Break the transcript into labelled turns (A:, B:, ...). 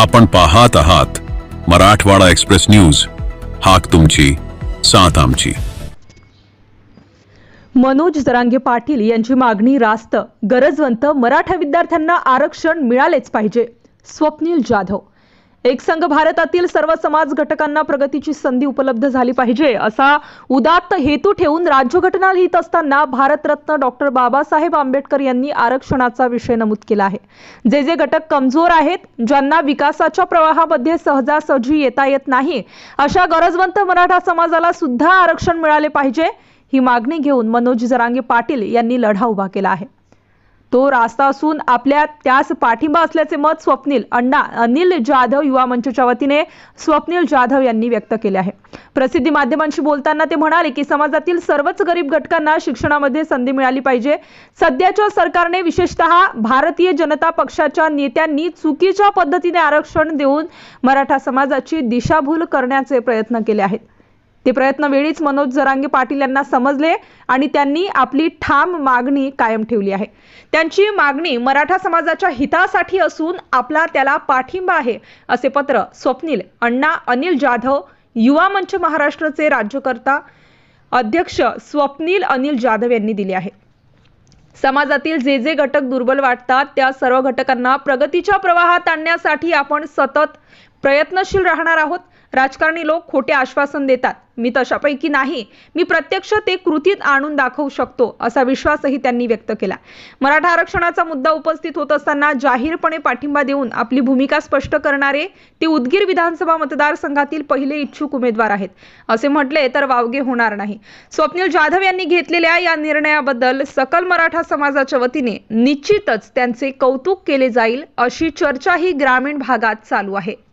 A: आपण पाहत आहात मराठवाडा एक्सप्रेस न्यूज. हाक तुमची साथ आमची.
B: मनोज जरांगे पाटील यांची मागणी रास्त. गरजवंत मराठा विद्यार्थ्यांना आरक्षण मिळालेच पाहिजे. स्वप्नील जाधव. एक संघ भारतातील सर्व समाज घटकांना प्रगतीची संधी उपलब्ध झाली पाहिजे असा उदात्त हेतू ठेवून राज्यघटना लिहित असताना भारतरत्न डॉक्टर बाबासाहेब आंबेडकर यांनी आरक्षणाचा विषय नमूद केला आहे. जे जे घटक कमजोर आहेत ज्यांना विकासाच्या प्रवाहामध्ये सहजासहजी येता येत नाही अशा गरजवंत मराठा समाजाला सुद्धा आरक्षण मिळाले पाहिजे ही मागणी घेऊन मनोज जरांगे पाटील यांनी लढा उभा केला आहे. तो रास्ता असून आपल्या त्यास पाठिंबा असल्याचे मत स्वप्नील अण्णा अनिल जाधव युवा मंचच्या वतीने स्वप्नील जाधव यांनी व्यक्त केले आहे. प्रसिद्धी माध्यमांशी बोलताना ते म्हणाले की समाजातील सर्वच गरीब घटकांना शिक्षणामध्ये संधी मिळाली पाहिजे. सध्याच्या सरकारने विशेषतः भारतीय जनता पक्षाच्या नेत्यांनी चुकीच्या पद्धतीने आरक्षण देऊन मराठा समाजाची दिशाभूल करण्याचे प्रयत्न केले आहेत. ते प्रयत्न वेळीच मनोज जरांगे पाटील यांना समजले आणि त्यांनी आपली ठाम मागणी कायम ठेवली आहे. त्यांची मागणी मराठा समाजाच्या हितासाठी असून आपला त्याला पाठिंबा आहे असे पत्र स्वप्नील अण्णा अनिल जाधव युवा मंच महाराष्ट्रचे राज्यकर्ता अध्यक्ष स्वप्नील अनिल जाधव यांनी दिले आहे. समाजातील जे जे घटक दुर्बल वाटतात त्या सर्व घटकांना प्रगतीच्या प्रवाहात आणण्यासाठी आपण सतत प्रयत्नशील राहणार आहोत. राजकारणी लोक खोटे आश्वासन देतात. मी तशापैकी नाही. मी प्रत्यक्ष ते कृतीत आणून दाखवू शकतो असा विश्वासही त्यांनी व्यक्त केला. मराठा आरक्षणाचा मुद्दा उपस्थित होत असताना जाहीरपणे पाठिंबा देऊन आपली भूमिका स्पष्ट करणारे ते उदगीर विधानसभा मतदारसंघातील पहिले इच्छुक उमेदवार आहेत. असे म्हटले तर वावगे होणार नाही. स्वप्नील जाधव यांनी घेतलेल्या या निर्णयाबद्दल सकल मराठा समाजाच्या वतीने निश्चितच त्यांचे कौतुक केले जाईल अशी चर्चाही ग्रामीण भागात चालू आहे.